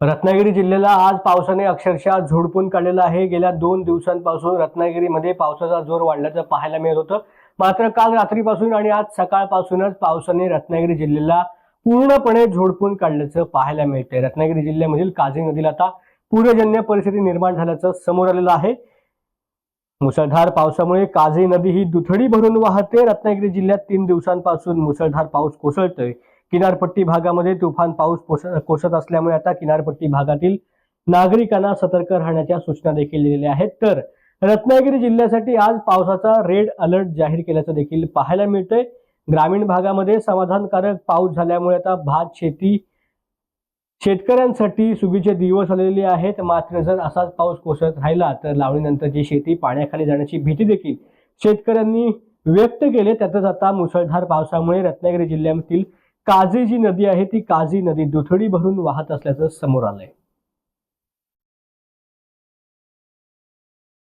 रत्नागिरी जिल्ह्याला आज पावसाने अक्षरशः झोडपून काढलेलं आहे. गेल्या दोन दिवसांपासून रत्नागिरीमध्ये पावसाचा जोर वाढल्याचं पाहायला मिळत होतं. मात्र काल रात्रीपासून आणि आज सकाळपासूनच पावसाने रत्नागिरी जिल्ह्याला पूर्णपणे झोडपून काढल्याचं पाहायला मिळतंय. रत्नागिरी जिल्ह्यामधील काझी नदीला आता पूरजन्य परिस्थिती निर्माण झाल्याचं समोर आलेलं आहे. मुसळधार पावसामुळे काझी नदी ही दुथडी भरून वाहते. रत्नागिरी जिल्ह्यात तीन दिवसांपासून मुसळधार पाऊस कोसळतोय. किनारपट्टी भागामध्ये तुफान पाऊस कोस- कोसळत असल्यामुळे आता किनारपट्टी भागातील नागरिकांना सतर्क राहण्याच्या सूचना देखील दिलेल्या आहेत. तर रत्नागिरी जिल्ह्यासाठी आज पावसाचा रेड अलर्ट जाहीर केल्याचं देखील पाहायला मिळतंय. ग्रामीण भागामध्ये समाधानकारक पाऊस झाल्यामुळे आता भात शेती शेतकऱ्यांसाठी सुगीचे दिवस आलेले आहेत. मात्र जर असाच पाऊस कोसळत राहिला तर लावणीनंतरची शेती पाण्याखाली जाण्याची भीती देखील शेतकऱ्यांनी व्यक्त केले त्यातच आता मुसळधार पावसामुळे रत्नागिरी जिल्ह्यातील काझी जी नदी आहे ती काझी नदी दुथडी भरून वाहत असल्याचं समोर आलंय.